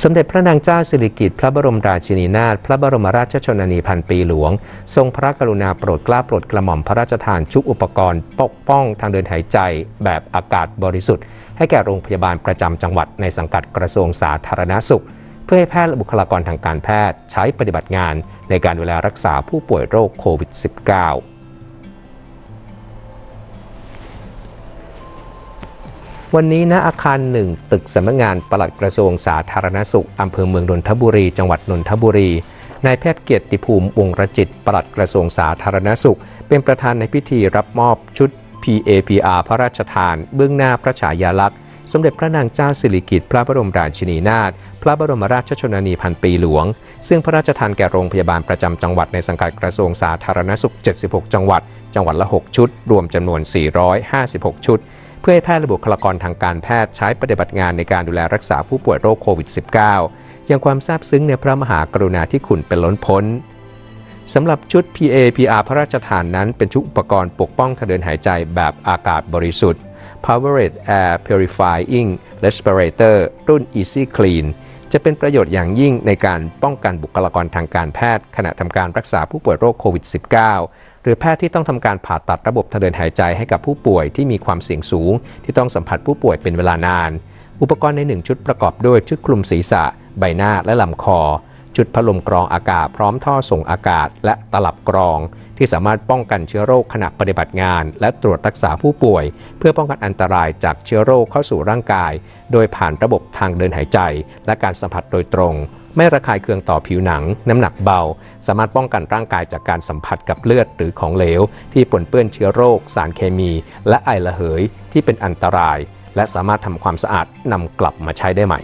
สมเด็จพระนางเจ้าสิริกิติ์พระบรมราชินีนาถพระบรมราชชนนีพันปีหลวง ทรงพระกรุณาโปรดเกล้าโปรดกระหม่อมพระราชทานชุดอุปกรณ์ปกป้องทางเดินหายใจแบบอากาศบริสุทธิ์ ให้แก่โรงพยาบาลประจำจังหวัดในสังกัดกระทรวงสาธารณสุข เพื่อให้แพทย์และบุคลากรทางการแพทย์ใช้ปฏิบัติงานในการดูแลรักษาผู้ป่วยโรคโควิด -19 วันนี้ณอาคารหนึ่งตึกสำนักงานปลัดกระทรวงสาธารณสุขอำเภอเมืองนนทบุรี จังหวัดนนทบุรีนายแพทย์เกียรติภูมิวงรจิตปลัดกระทรวงสาธารณสุข เป็นประธานในพิธีรับมอบชุด PAPR พระราชทาน เบื้องหน้าพระฉายาลักษณ์ สมเด็จพระนางเจ้าสิริกิติ์พระบรมราชินีนาถพระบรมราชชนนีพันปีหลวง ซึ่งพระราชทานแก่โรงพยาบาลประจำจังหวัดในสังกัดกระทรวงสาธารณสุข 76 จังหวัด จังหวัดละ 6 ชุด รวมจำนวน 456 ชุด เพื่อให้แพทย์และบุคลากรทางการแพทย์ใช้ปฏิบัติงานในการดูแลรักษาผู้ป่วยโรคโควิด -19 อย่างความซาบซึ้งในพระมหากรุณาธิคุณเป็นล้นพ้นสำหรับชุด PAPR พระราชทานนั้นเป็นชุดอุปกรณ์ปกป้องทางเดินหายใจแบบอากาศบริสุทธิ์ Powered Air Purifying Respirator รุ่น Easy Clean จะเป็นประโยชน์อย่างยิ่งในการป้องกันบุคลากรทางการแพทย์ ขณะทำการรักษาผู้ป่วยโรคโควิด -19 หรือแพทย์ที่ต้องทำการผ่าตัดระบบทางเดินหายใจให้กับผู้ป่วยที่มีความเสี่ยงสูง ที่ต้องสัมผัสผู้ป่วยเป็นเวลานาน อุปกรณ์ใน 1 ชุดประกอบด้วยชุดคลุมศีรษะ ใบหน้าและลำคอ จุดพัดลมกรองอากาศพร้อมท่อส่งอากาศและตลับกรอง ที่สามารถป้องกันเชื้อโรคขณะปฏิบัติงาน และตรวจรักษาผู้ป่วย เพื่อป้องกันอันตรายจากเชื้อโรคเข้าสู่ร่างกาย โดยผ่านระบบทางเดินหายใจ และการสัมผัสโดยตรง ไม่ระคายเคืองต่อผิวหนัง น้ำหนักเบา สามารถป้องกันร่างกายจากการสัมผัสกับเลือดหรือของเหลว ที่ปนเปื้อนเชื้อโรค สารเคมี และไอระเหยที่เป็นอันตราย และสามารถทำความสะอาดนำกลับมาใช้ได้ใหม่